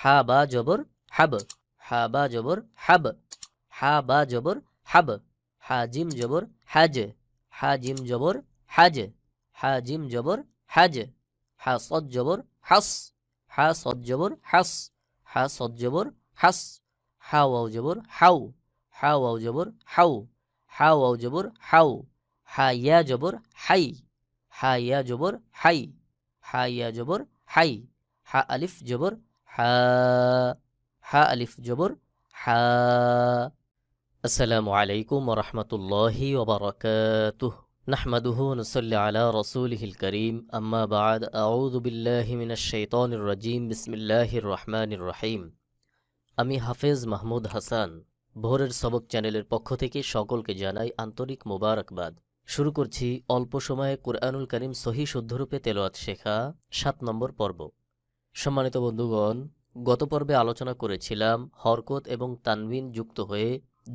হা বা জবর হাব হা বা জবর হাব হা বা জবর হাব হা জিম জবর হাজ হা জিম জবর হাজ হা জিম জবর হাজ হা সদ জবর হাস হা সদ জবর হাস হা সদ জবর হাস হা ওয়াও জবর হাউ হা ওয়াও জবর হাউ হা ওয়াও জবর হাউ হা ইয়া জবর হাই হা ইয়া জবর হাই হা ইয়া জবর হাই হা আলিফ জবর হা হা আলিফ জবর হা আসসালামু আলাইকুম ওরহমতুল্লাহি ওবরাকাতুহ نحمده ونصلي على رسوله الكريم أما بعد أعوذ بالله من الشيطان الرجيم بسم الله الرحمن الرحيم আমি হাফেজ মাহমুদ হাসান ভোরের সবক চ্যানেলের পক্ষ থেকে সকলকে জানাই আন্তরিক মোবারকবাদ শুরু করছি অল্প সময়ে কুরআনুল করিম সহি শুদ্ধরূপে তেলোয়াত শেখা সাত নম্বর পর্ব সম্মানিত বন্ধুগণ, গত পর্বে আলোচনা করেছিলাম হরকত এবং তানবিন যুক্ত হয়ে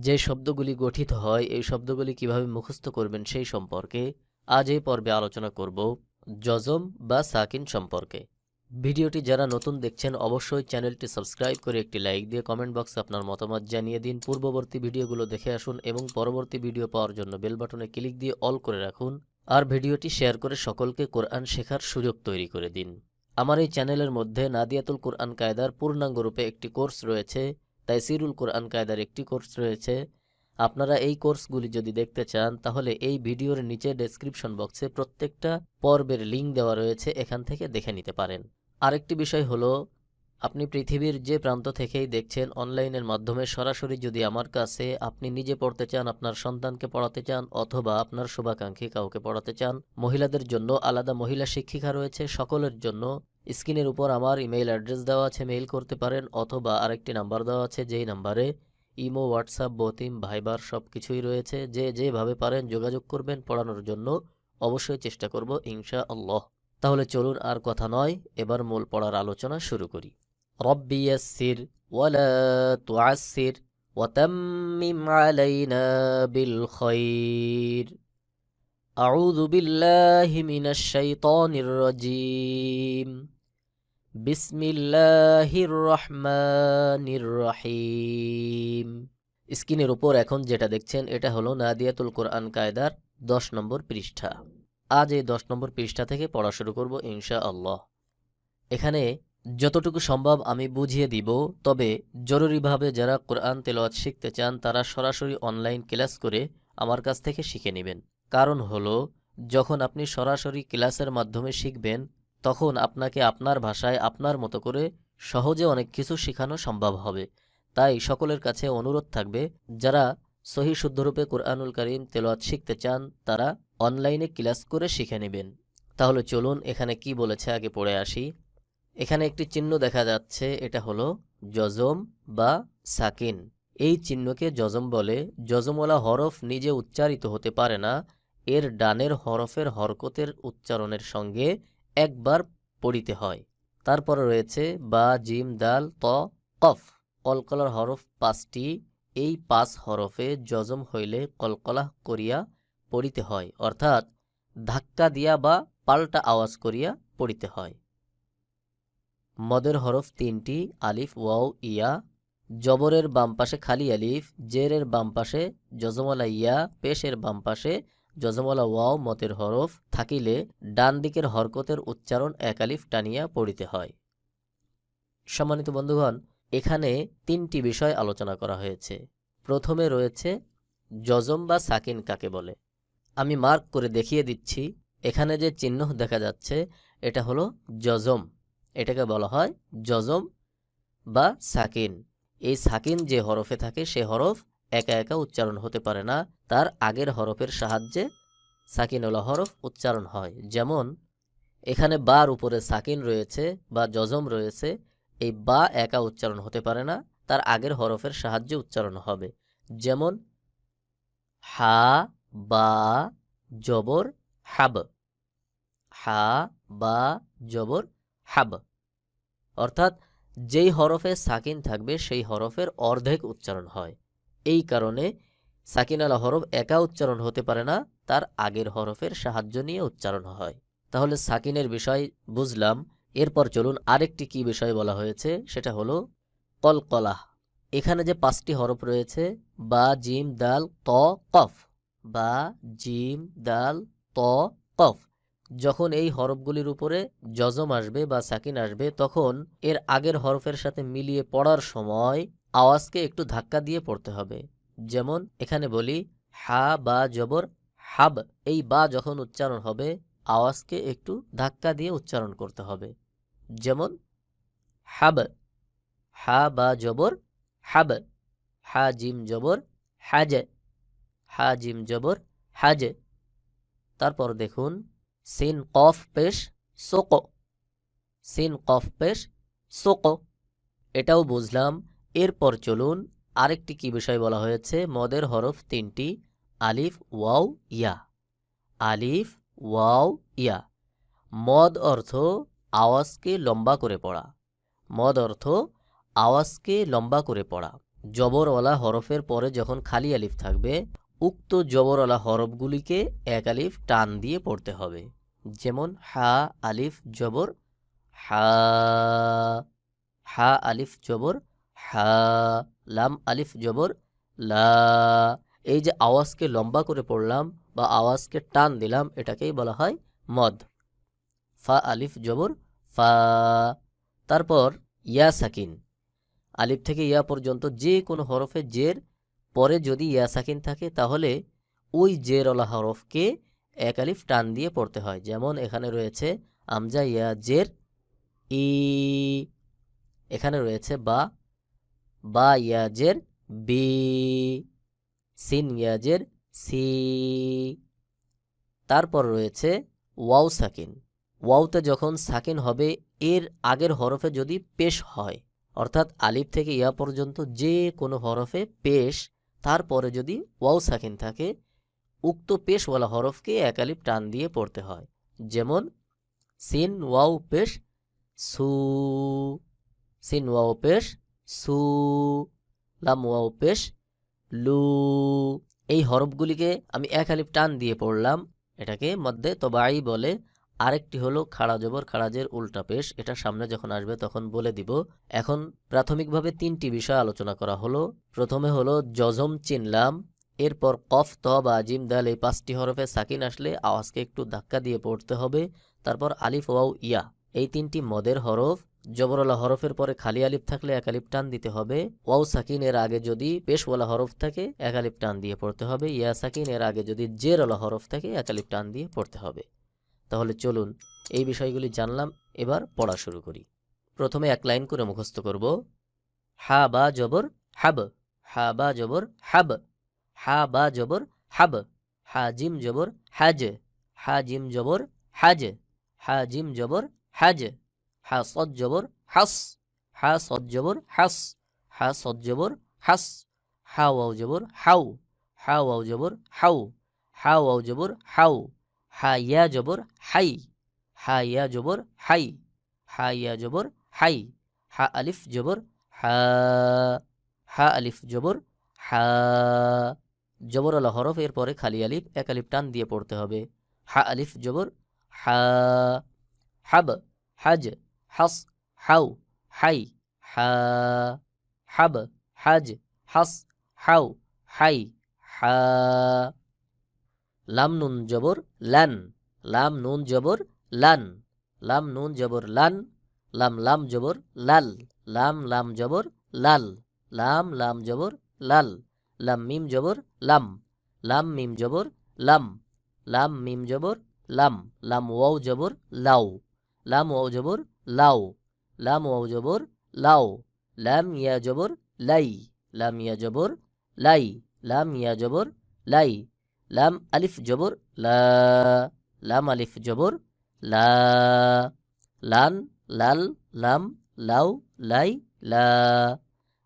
যে শব্দগুলি গঠিত হয়, এই শব্দগুলি কীভাবে মুখস্থ করবেন সেই সম্পর্কে আজ এই পর্বে আলোচনা করব জজম বা সাকিন সম্পর্কে। ভিডিওটি যারা নতুন দেখছেন, অবশ্যই চ্যানেলটি সাবস্ক্রাইব করে একটি লাইক দিয়ে কমেন্ট বক্সে আপনার মতামত জানিয়ে দিন। পূর্ববর্তী ভিডিওগুলো দেখে আসুন এবং পরবর্তী ভিডিও পাওয়ার জন্য বেল বাটনে ক্লিক দিয়ে অল করে রাখুন। আর ভিডিওটি শেয়ার করে সকলকে কোরআন শেখার সুযোগ তৈরি করে দিন। আমার এই চ্যানেলের মধ্যে নাদিয়াতুল কোরআন কায়দার পূর্ণাঙ্গ রূপে একটি কোর্স রয়েছে তাই সিরুল কোরআন কায়দার একটি কোর্স রয়েছে। আপনারা এই কোর্সগুলি যদি দেখতে চান, তাহলে এই ভিডিওর নিচে ডেসক্রিপশন বক্সে প্রত্যেকটা পর্বের লিঙ্ক দেওয়া রয়েছে, এখান থেকে দেখে নিতে পারেন। আরেকটি বিষয় হলো আপনি পৃথিবীর যে প্রান্ত থেকেই দেখছেন অনলাইনের মাধ্যমে সরাসরি যদি আমার কাছে আপনি নিজে পড়তে চান, আপনার সন্তানকে পড়াতে চান অথবা আপনার শুভাকাঙ্ক্ষী কাউকে পড়াতে চান, মহিলাদের জন্য আলাদা মহিলা শিক্ষিকা রয়েছে, সকলের জন্য স্ক্রিনের উপর আমার ইমেইল অ্যাড্রেস দেওয়া আছে, মেইল করতে পারেন অথবা আরেকটি নাম্বার দেওয়া আছে, যেই নাম্বারে ইমো, হোয়াটসঅ্যাপ, বতিম, ভাইবার সব কিছুই রয়েছে। যে যেভাবে পারেন যোগাযোগ করবেন, পড়ানোর জন্য অবশ্যই চেষ্টা করব ইনশা আল্লাহ তাহলে চলুন আর কথা নয়, এবার মূল পড়ার আলোচনা শুরু করি। রব্বি ইয়াসসির ওয়ালা তুআসসির ওয়াতাম্মিম আলাইনা বিল খাইর أعوذ بالله من الشيطان الرجيم بسم الله الرحمن الرحيم স্ক্রিনের উপর এখন যেটা দেখছেন এটা হলো নাদিয়াতুল কোরআন কায়দার দশ নম্বর পৃষ্ঠা আজ এই দশ নম্বর পৃষ্ঠা থেকে পড়া শুরু করব ইনশা আল্লাহ এখানে যতটুকু সম্ভব আমি বুঝিয়ে দিব, তবে জরুরিভাবে যারা কোরআন তেলাওয়াত শিখতে চান, তারা সরাসরি অনলাইন ক্লাস করে আমার কাছ থেকে শিখে নেবেন। কারণ হলো, যখন আপনি সরাসরি ক্লাসের মাধ্যমে শিখবেন, তখন আপনাকে আপনার ভাষায় আপনার মতো করে সহজে অনেক কিছু শেখানো সম্ভব হবে। তাই সকলের কাছে অনুরোধ থাকবে, যারা সহি শুদ্ধরূপে কোরআনুল করিম তেলোয়াত শিখতে চান, তারা অনলাইনে ক্লাস করে শিখে নেবেন। তাহলে চলুন এখানে কি বলেছে, আগে পড়ে আসি। এখানে একটি চিহ্ন দেখা যাচ্ছে, এটা হলো জজম বা সাকিন। এই চিহ্নকে জজম বলে। জজমওয়ালা হরফ নিজে উচ্চারিত হতে পারে না। এর ডানের হরফের হরকতের উচ্চারণের সঙ্গে একবার পড়িতে হয়। তারপরে রয়েছে বা, জিম, দাল, ত, কফ। কলকলার হরফ পাঁচটি। এই পাঁচ হরফে জজম হইলে কলকলাহ করিয়া পড়িতে হয়। অর্থাৎ ধাক্কা দিয়া বা পাল্টা আওয়াজ করিয়া পড়িতে হয়। মদের হরফ তিনটি, আলিফ, ওয়াও, ইয়া। জবরের বাম পাশে খালি আলিফ, জেরের বাম পাশে জজমলা ইয়া, পেশের বাম পাশে জজমলা ওয়াও মতের হরফ থাকিলে ডান দিকের হরকতের উচ্চারণ এক আলিফ টানিয়া পড়িতে হয়। সম্মানিত বন্ধুগণ, এখানে তিনটি বিষয় আলোচনা করা হয়েছে। প্রথমে রয়েছে, জজম বা সাকিন কাকে বলে? আমি মার্ক করে দেখিয়ে দিচ্ছি। এখানে যে চিহ্ন দেখা যাচ্ছে, এটা হলো জজম। এটাকে বলা হয় জজম বা সাকিন। এই সাকিন যে হরফে থাকে, সে হরফ একা একা উচ্চারণ হতে পারে না। তার আগের হরফের সাহায্যে সাকিনওয়ালা হরফ উচ্চারণ হয়। যেমন, এখানে বার উপরে সাকিন রয়েছে বা জজম রয়েছে, এই বা একা উচ্চারণ হতে পারে না, তার আগের হরফের সাহায্যে উচ্চারণ হবে। যেমন, হা, বা, জবর, হাব। হা, বা, জবর হাব। অর্থাৎ, যেই হরফে সাকিন থাকবে, সেই হরফের অর্ধেক উচ্চারণ হয়। এই কারণে সাকিনালা হরফ একা উচ্চারণ হতে পারে না, তার আগের হরফের সাহায্য নিয়ে উচ্চারণ হয়। তাহলে সাকিনের বিষয় বুঝলাম, এরপর চলুন আরেকটি কি বিষয় বলা হয়েছে, সেটা হলো কলকলাহ। এখানে যে পাঁচটি হরফ রয়েছে, বা, জিম, দাল ত কফ। বা, জিম, দাল, ত, কফ। যখন এই হরফগুলির উপরে জজম আসবে বা সাকিন আসবে, তখন এর আগের হরফের সাথে মিলিয়ে পড়ার সময় আওয়াজকে একটু ধাক্কা দিয়ে পড়তে হবে। যেমন এখানে বলি, হা, বা, জবর, হাব। এই বা যখন উচ্চারণ হবে, আওয়াজকে একটু ধাক্কা দিয়ে উচ্চারণ করতে হবে। যেমন, হাব, হা, বা, জবর, হাব। হা, জিম, জবর, হাজ। হা, জিম, জবর, হাজ। তারপর দেখুন সিন কফ পেশ সোক সিন কফ পেশ সোক এটাও বুঝলাম। এরপর চলুন আরেকটি কি বিষয় বলা হয়েছে? মদের হরফ তিনটি, আলিফ, ওয়াও, ইয়া। আলিফ, ওয়াও, ইয়া। মদ অর্থ আওয়াজকে লম্বা করে পড়া। মদ অর্থ আওয়াজকে লম্বা করে পড়া। জবরওয়ালা হরফের পরে যখন খালি আলিফ থাকবে উক্ত জবরওয়ালা হরফগুলিকে এক আলিফ টান দিয়ে পড়তে হবে। যেমন, হা আলিফ জবর, হা হা আলিফ জবর, হা, লাম আলিফ জবর, লা, এই যে আওয়াজকে লম্বা করে পড়লাম বা আওয়াজকে টান দিলাম, এটাকেই বলা হয় মদ। ফা আলিফ জবর, ফা, তারপর ইয়া সাকিন। আলিফ থেকে ইয়া পর্যন্ত যে কোনো হরফে জের পরে যদি ইয়াসাকিন থাকে, তাহলে ওই জেরওয়ালা হরফকে এক আলিফ টান দিয়ে পড়তে হয়। যেমন এখানে রয়েছে আমজা ইয়া জের, ই, এখানে রয়েছে বা বা ইয়া জের, বি, সিন ইয়া জের, সি। তারপর রয়েছে ওয়াও সাকিন। ওয়াওতে যখন সাকিন হবে, এর আগের হরফে যদি পেশ হয়, অর্থাৎ আলিফ থেকে ইয়া পর্যন্ত যে কোনো হরফে পেশ তারপরে যদি ওয়াও সাকিন থাকে, উক্ত পেশওয়ালা হরফকে এক আলিফ টান দিয়ে পড়তে হয়। যেমন, সিন ওয়াও পেশ সু, সিন ওয়াও পেশ সু, লাম ওয়াও পেশ লু। এই হরফগুলিকে আমি এক টান দিয়ে পড়লাম। এটাকে মধ্যে তবাই বলে আরেকটি হলো খাড়া জবর খাড়াজের উল্টা পেশ, এটা সামনে যখন আসবে তখন বলে দিব। এখন প্রাথমিকভাবে তিনটি বিষয় আলোচনা করা হলো। প্রথমে হলো জজম চিনলাম, এরপর কফ, ত বা জিম, দাল এই পাঁচটি হরফে সাকিন আসলে আওয়াজকে একটু ধাক্কা দিয়ে পড়তে হবে। তারপর আলিফ, ওয়াও, ইয়া, এই তিনটি মদের হরফ, জবরওয়ালা হরফের পরে খালি আলিফ থাকলে এক আলিফ টান দিতে হবে। ওয়াও সাকিনের আগে যদি পেশওয়ালা হরফ থাকে, এক আলিফ টান দিয়ে পড়তে হবে। ইয়া সাকিন এর আগে যদি জেরওয়ালা হরফ থাকে, এক আলিফ টান দিয়ে পড়তে হবে। তাহলে চলুন এই বিষয়গুলি জানলাম, এবার পড়া শুরু করি। প্রথমে এক লাইন করে মুখস্থ করব। হা বা জবর হাব, হা বা জবর হাব, হা বা জবর হাব, হা জিম জবর হাজ, হা জিম জবর হাজ, হা জিম জবর হাজ, হা সদ জবর হাস, হা সদ জবর হাস, হা সদ জবর হাস, হা ওয়াও জবর হাউ, হা ওয়াও জবর হাউ, হা ওয়াও জবর হাউ। হা ইয়া জবর হাই হা ইয়া জবর হাই হাইয়া জবর হাই, হা আলিফ জবর হা হা আলিফ জবর হা জবর আলা হরফ এর পরে খালি আলিফ, এক আলিফ টান দিয়ে পড়তে হবে। হা আলিফ জবর হা, হাব, হাজ, হাস, হাউ, হাই, হা, হাব, হাজ, হাস, হাউ, হাই, হা লাম নুন জবর লান, লাম নুন জবর লান, লাম নুন জবর লান, লাম লাম জবর লাল, লাম লাম জবর লাল, লাম লাম জবর লাল, লাম মিম জবর লাম লাম মিম জবর লাম লাম মিম জবর লাম লাম ওয়াও জবর লাউ লাম ওয়াও জবর লাউ লাম ওয়াও জবর লাউ লাম ইয়া জবর লাই, লাম ইয়া জবর লাই, লাম ইয়া জবর লাই লাম আলিফ জবর, লা, লাম আলিফ জবর, লা, লান, লাল, লাম, লাউ, লাই, লা,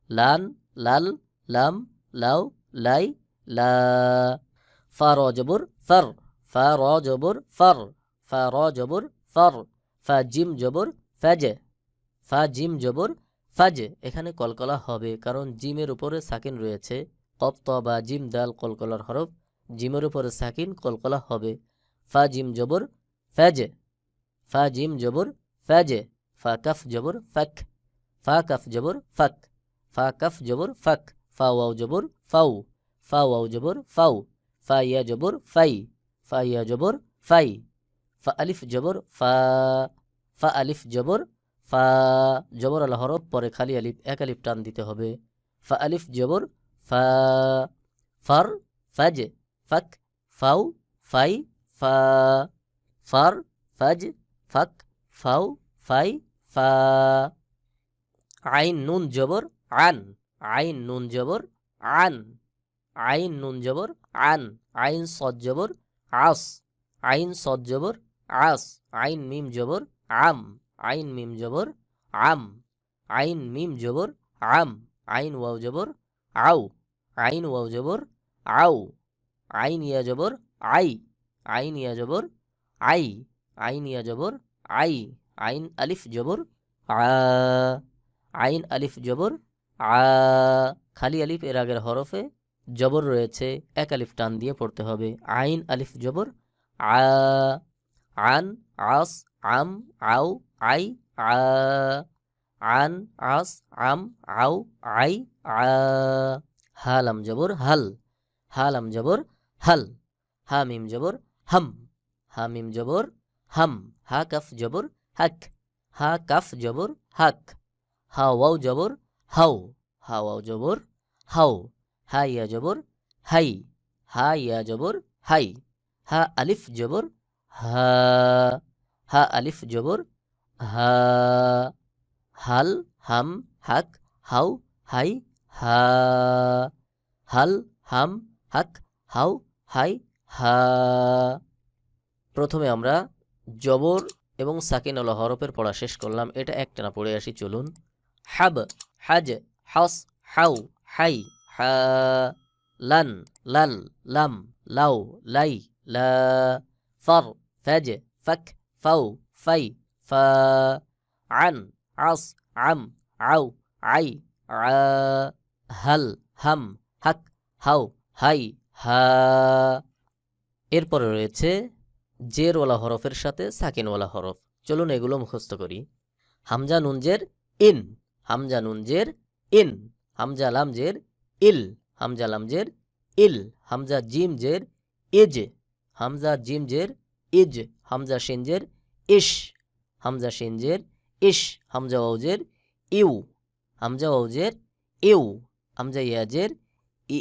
লান, লাল, লাম, লাউ, লাই, লা, ফা, র জবর, ফর, ফা, র জবর, ফর, ফা, র জবর, ফর, ফা, জিম জবর, ফ্যাজ, ফা, জিম জবর ফাজ এখানে কলকলা হবে, কারণ জিমের উপরে সাকিন রয়েছে। কপ ত, বা, জিম, দাল, কলকলার হরফ। জিমের উপরে সাকিন কলকলা হবে। ফা জিম জবর ফ্যাজ। ফা জিম জবর ফ্যাজ। ফা কাফ জবর ফাক ফা কাফ জবর ফাক ফা কাফ জবর ফাক ফা ওয়াও জবর ফাউ। ফা ওয়াও জবর ফাউ। ফা ইয়া জবর ফাই। ফা ইয়া জবর ফাই। ফা আলিফ জবর ফা। ফা আলিফ জবর ফা। জবর আল হরফ পরে খালি আলিফ, এক আলিফ টান দিতে হবে। ফা আলিফ জবর ফা। ফার ফাজ ফাক ফাউ ফাই ফা ফার ফাজ ফাক ফাউ ফাই ফা আইন নুন জবর আন আইন নুন জবর আন আইন নুন জবর আন আইন সদ জবর আস আইন সদ জবর আস আইন মিম জবর আম আইন মিম জবর আম আইন মিম জবর আম আইন ওয়াও জবর আউ আইন ওয়াও জবর আউ আইন ইয়া জবর আই আইন ইয়া জবর আই আইন ইয়া জবর আই, আইন আলিফ জবর আ, আইন আলিফ জবর আ, খালি আলিফ এর আগের হরফে জবর রয়েছে, এক আলিফ টান দিয়ে পড়তে হবে, আইন আলিফ জবর আ, আন, আস, আম আউ আই, আ, আন, আস, আম আউ আই, আ হালাম জবর হাল হালাম জবর হাল হা মিম জবর হাম হা মিম জবর হাম হা কাফ জবর হাক হা কাফ জবর হাক হা ওয়াও জবর হাও হা ওয়াও জবর হাও হা ইয়া জবর হাই হা ইয়া জবর হাই হা আলিফ জবর হা হা আলিফ জবর হা হাল হাম হাক হাউ হাই হা হাল হাম হাক হাউ হাই, হা। প্রথমে আমরা জবর এবং সাকিনওয়ালা হরফের পড়া শেষ করলাম। এটা একটানা পড়ে আসি, চলুন। হাব, হাজ, হাস, হাউ, হাই, হা। লান, লাল, লাম লাউ লাই, লা। ফর ফাজ ফাক, ফাউ, ফাই, ফা। আন, আস, আম আউ আই, আ। হাল, হাম, হাক হাউ হাই হা। এরপরে রয়েছে জেরওয়ালা হরফের সাথে সাকিনওয়ালা হরফ। চলুন এগুলো মুখস্থ করি। হামজা নুনজের ইন, হামজা নুনজের ইন, হামজা লামজের ইল, হামজা লামজের ইল, হামজা জিম জের ইজ হামজা জিম জের ইজ হামজা শিনজের ইশ, হামজা শিনজের ইশ, হামজা ওজের ইউ, হামজা ওজের ইউ, হামজা ইয়াজের ই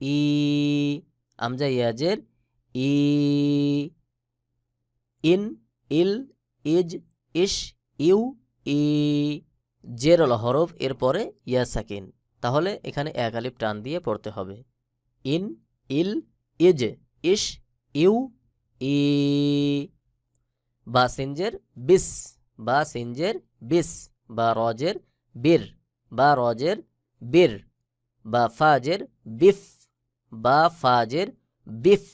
ই আমজা ইয়াজের ই, ইন, ইল, ইজ, ইশ, ইউ, ই জেরল হরফ এরপরে ইয়া সাকিন। তাহলে এখানে এক আলিফ টান দিয়ে পড়তে হবে। ইন, ইল, ইজ, ইশ, ইউ, ই, বা সিনজের বিস, বা সিনজের বিস, বা রজের বীর, বা রজের বীর, বা ফাজের বিফ। বা ফাজের বিফ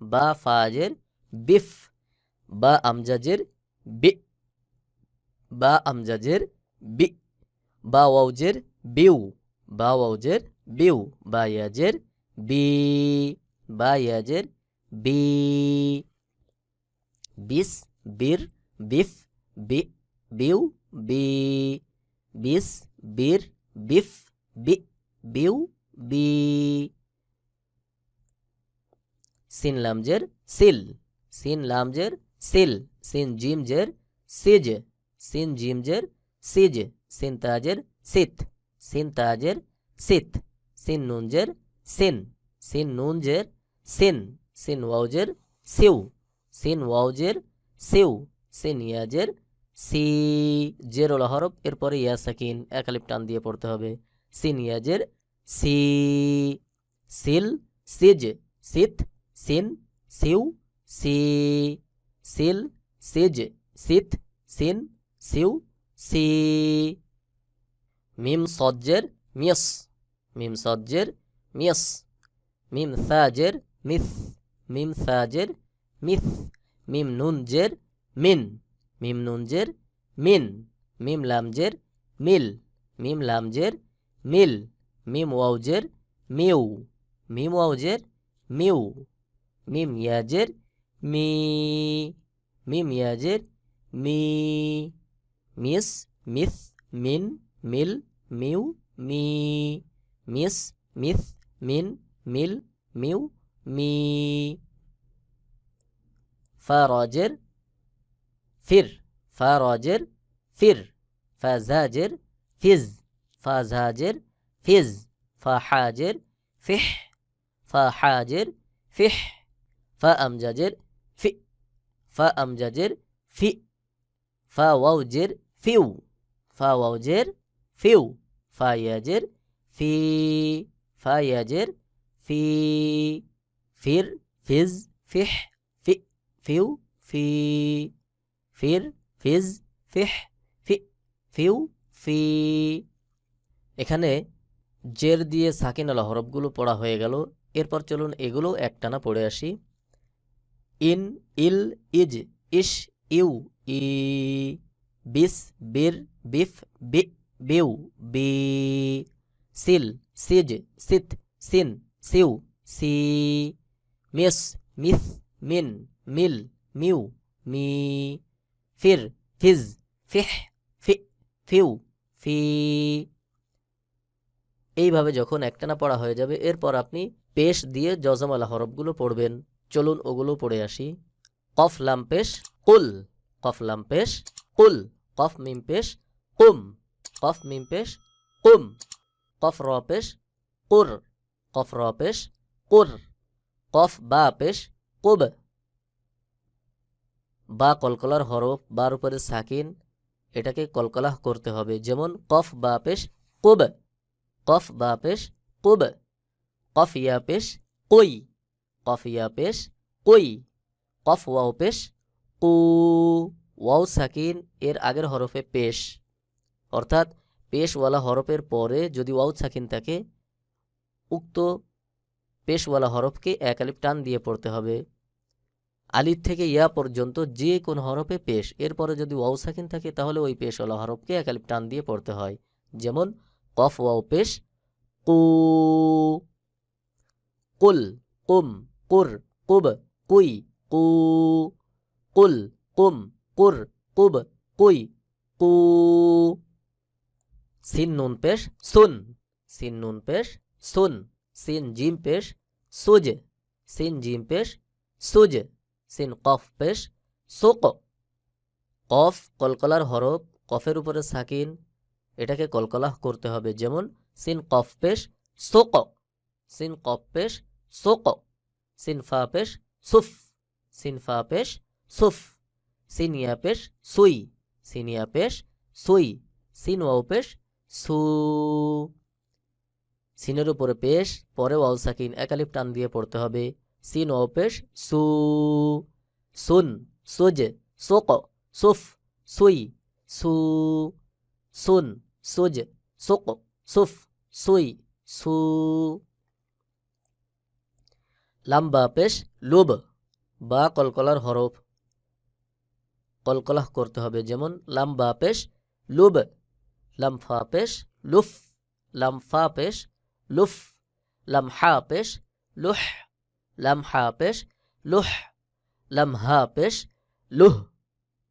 বা ফাজের বিফ বা আমজাজের বি বা আমজাজের বি বা ওয়াউজের বিউ বা ওয়াউজের বিউ বা ইয়াজের বি বা ইয়াজের বি বিস বীর বিফ বি বিউ বি বিস বীর বিফ বি বিউ বি সিন লামজের সিল সিন লামজের সিল সিন জিমজের সিজ সিন জিমজের সিজ সিন তাজের সিত সিন তাজের সিত সিন নুনজের সিন সিন নুনজের সিন সিন ওয়াউজের সিউ সিন ওয়াউজের সিউ সিন ইয়াজের সি জেরোল হরফ, এরপরে ইয়া সাকিন একালিপ টান দিয়ে পড়তে হবে সিন ইয়াজের সি সিল সিজ সিত সিন, সিউ, সি, সিল, সিজ সিত সিন, সিউ, সি। মিম সজ্জের, মিয়স। মিম সজ্জের, মিয়স। মিম সাজের, মিস। মিম সাজের, মিস। মিম নুনজের, মিন। মিম নুনজের, মিন। মিম লামজের, মিল। মিম লামজের, মিল। মিম ওয়াউজের, মিউ। মিম ওয়াউজের, মিউ। মিম ইয়াজের মি মিম ইয়াজের মি মিস মিথ মিন মিল মিউ মি মিস মিথ মিন মিল মিউ মি ফারাজের ফির ফারাজের ফির ফাজাজের ফিজ ফাজাজের ফিজ ফাহাজের ফিহ ফাহাজের ফিহ ফাআমজাজের ফি ফাআমজাজের ফি ফাওয়াউজের ফিউ ফাওয়াউজের ফিউ ফায়াজের ফি ফায়াজের ফি, ফির, ফিজ, ফিহ, ফি, ফিউ, ফি, ফির, ফিজ, ফিহ, ফি, ফিউ, ফি। এখানে জের দিয়ে সাকিনালা হরফগুলো পড়া হয়ে গেল। এরপর চলুন এগুলো একটানা পড়ে আসি। ইন ইল ইজ ইস ইউ ই বিস, বির, বিফ, বি, বিউ, বি, সিল, সিজ সিত সিন, সিউ, সি, মিস মিস, মিন, মিল, মিউ, মি, ফির, ফিজ, ফিহ, ফি, ফিউ, ফি। এইভাবে যখন একটানা পড়া হয়ে যাবে, এরপর আপনি পেশ দিয়ে জজমালা হরফগুলো পড়বেন। চলুন ওগুলো পড়ে আসি। কফ লাম পেশ, কুল। কফ লাম পেশ, কুল। কফ মিম পেশ, কুম। কফ মিম পেশ, কুম। কফ র পেশ, কুর। কফ র পেশ, কুর। কফ বা পেশ, কুব। বা কলকলার হরফ বার উপরে সাকিন। এটাকে কলকলাহ করতে হবে। যেমন কফ বা পেশ, কুব। কফ বা পেশ, কুব। কফ ইয়া পেশ, কই। কফ ইয়া পেশ কই কফ ওয়াও পেশ কু ওয়াও সাকিন এর আগের হরফে পেশ অর্থাৎ পেশওয়ালা হরফের পরে যদি ওয়াও সাকিন থাকে উক্ত পেশওয়ালা হরফকে এক আলিফ টান দিয়ে পড়তে হবে আলিফ থেকে ইয়া পর্যন্ত যে কোন হরফে পেশ এরপরে যদি ওয়াও সাকিন থাকে তাহলে ওই পেশওয়ালা হরফকে এক আলিফ টান দিয়ে পড়তে হয় যেমন কফ ওয়াও পেশ কু কুল কুম কুর কুব কুই কু কুল কুম কুর কুব কুই কু সিন নুন পেশ সুন সিন নুন পেশ সুন সিন জিম পেশ সুজ সিন জিম পেশ সুজ সিন কফ পেশ সোক কফ কলকলার হরফ কফের উপরে সাকিন. এটাকে কলকলাহ করতে হবে। যেমন সিন কফ পেশ সোক সিন কফ পেশ সোক সিন ফা পেশ সুফ সিন ফা পেশ সুফ সিন ইয়া পেশ সুই সিন ইয়া পেশ সুই সিন ওয়াও পেশ সু সিনের উপরে পেশ পরে ওয়াও সাকিন একালিপ টান দিয়ে পড়তে হবে সিন ওয়াও পেশ সু সুন সুজ সোক সুফ সুই সু সুন সুজ সোক সুফ সুই সু লাম্বা পেশ লুব বা কলকলার হরফ। কলকলাহ করতে হবে, যেমন লাম্বা পেশ লুব লামফা পেশ লুফ লামফা পেশ লুফ লামহা পেশ লুহ লামহা পেশ লুহ লামহা পেশ লুহ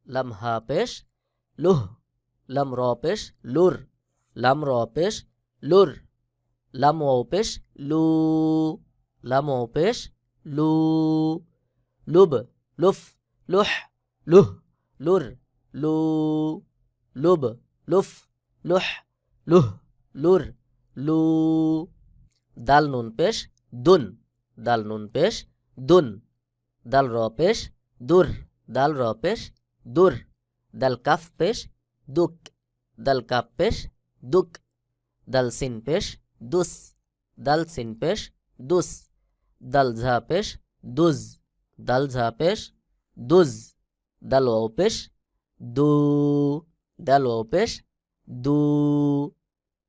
লামহা পেশ লুহ লাম র পেশ লুর লাম র পেশ লুর লাম ও পেশ লু। লাম ও পেশ লু লুব লুফ লুহ লুহ লুর লু লুব লুফ লুহ লুহ লুর লু দাল নুন পেশ দুন দাল নুন পেশ দুন দাল র পেশ দুর দাল র পেশ দুর দাল কাফ পেশ দুক দাল কাপ পেশ দুক দাল সিন পেশ দুস দাল সিন পেশ দুস দাল ঝা পেশ দুজ, দাল ঝা পেশ দুজ, দাল ওয়াও পেশ দু, দাল ওয়াও পেশ দু,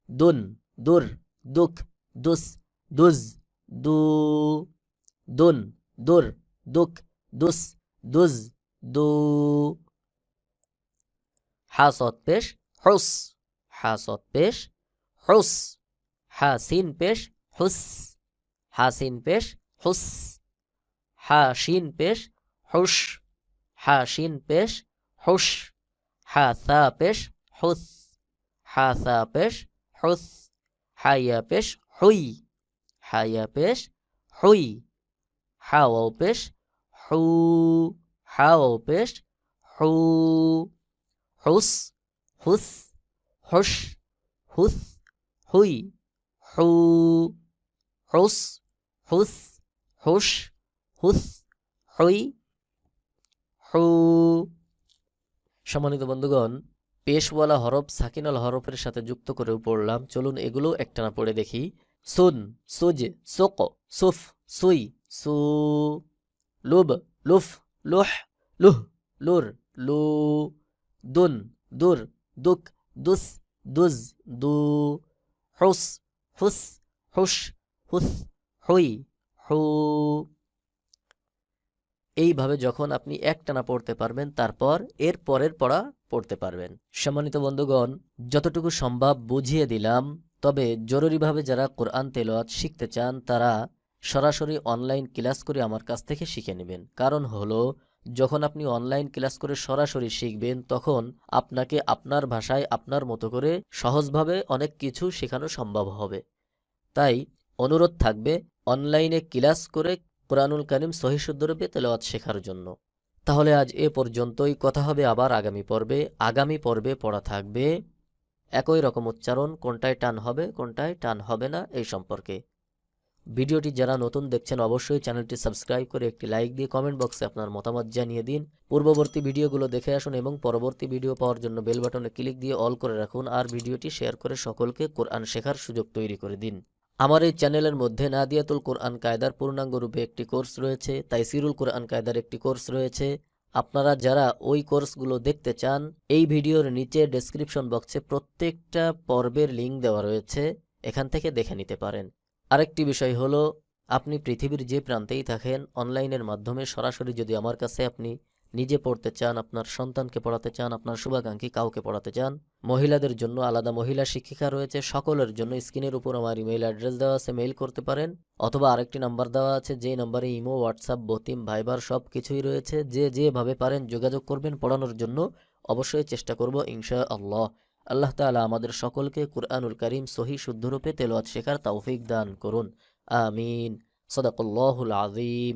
দুন, দুর, দুক, দুস, দুজ, দু, দুন, দুর, দুক, দুস, দুজ, দু, হাসত পেশ, হুস, হাসত পেশ, হুস, হাসিন পেশ, হুস, হাসিন পেশ হুস হাসিন পেশ হুস হাসিন পেশ হুস হা সা পেশ হুস হা সা পেশ হুস হাইয়া পেশ হুই হাইয়া পেশ হুই হাওয়াও পেশ হু হাওয়াও পেশ হু হুস হুস হুস হুস হুই হু হুস হুস, হুই, হু। সম্মানিত বন্ধুগণ, পেশওয়ালা হরফ সাকিনাল হরফের সাথে যুক্ত করেও পড়লাম। চলুন এগুলো একটানা পড়ে দেখি। সুন, সুজ, সুক, সুফ, সুই, সু। লুব, লুফ, লুহ লুহ, লুর, লু। দুন, দুর, দুক, দুস, দুজ, দু। হুস হুস হুস হুস, হুই। এইভাবে যখন আপনি একটানা পড়তে পারবেন, তারপর এর পরের পড়া পড়তে পারবেন। সম্মানিত বন্ধুগণ, যতটুকু সম্ভব বুঝিয়ে দিলাম, তবে জরুরিভাবে যারা কোরআন তেলাওয়াত শিখতে চান, তারা সরাসরি অনলাইন ক্লাস করে আমার কাছ থেকে শিখে নেবেন। কারণ হলো, যখন আপনি অনলাইন ক্লাস করে সরাসরি শিখবেন, তখন আপনাকে আপনার ভাষায়, আপনার মতো করে সহজভাবে অনেক কিছু শেখানো সম্ভব হবে। তাই অনুরোধ থাকবে অনলাইনে ক্লাস করে কোরআনুল করিম সহিশুদ্ধরূপে তেলাওয়াত শেখার জন্য। তাহলে আজ এ পর্যন্তই। কথা হবে আবার আগামী পর্বে। আগামী পর্বে পড়া থাকবে। একই রকম উচ্চারণ, কোনটায় টান হবে, কোনটায় টান হবে না, এই সম্পর্কে। ভিডিওটি যারা নতুন দেখছেন, অবশ্যই চ্যানেলটি সাবস্ক্রাইব করে একটি লাইক দিয়ে কমেন্ট বক্সে আপনার মতামত জানিয়ে দিন। পূর্ববর্তী ভিডিওগুলো দেখে আসুন এবং পরবর্তী ভিডিও পাওয়ার জন্য বেল বাটনে ক্লিক দিয়ে অল করে রাখুন। আর ভিডিওটি শেয়ার করে সকলকে কোরআন শেখার সুযোগ তৈরি করে দিন। আমার এই চ্যানেলের মধ্যে নাদিয়াতুল কোরআন কায়দার পূর্ণাঙ্গ রূপে একটি কোর্স রয়েছে তাই সিরুল কোরআন কায়দার একটি কোর্স রয়েছে। আপনারা যারা ওই কোর্সগুলো দেখতে চান, এই ভিডিওর নিচে ডেসক্রিপশন বক্সে প্রত্যেকটা পর্বের লিঙ্ক দেওয়া রয়েছে, এখান থেকে দেখে নিতে পারেন। আরেকটি বিষয় হলো, আপনি পৃথিবীর যে প্রান্তেই থাকেন অনলাইনের মাধ্যমে সরাসরি যদি আমার কাছে আপনি নিজে পড়তে চান, আপনার সন্তানকে পড়াতে চান, আপনার শুভাকাঙ্ক্ষী কাউকে পড়াতে চান, মহিলাদের জন্য আলাদা মহিলা শিক্ষিকা রয়েছে, সকলের জন্য স্ক্রিনের উপর আমার ইমেইল অ্যাড্রেস দেওয়া আছে মেইল করতে পারেন, অথবা আরেকটি নাম্বার দেওয়া আছে, যে নাম্বারে ইমো হোয়াটসঅ্যাপ বতিম ভাইবার সব কিছুই রয়েছে, যে যেভাবে পারেন যোগাযোগ করবেন, পড়ানোর জন্য অবশ্যই চেষ্টা করব ইনশা আল্লাহ আল্লাহ তাআলা আমাদের সকলকে কুরআনুল করিম সহি শুদ্ধরূপে তেলাওয়াত শেখার তৌফিক দান করুন। আমিন। সদাকল্লাহুল আযীম।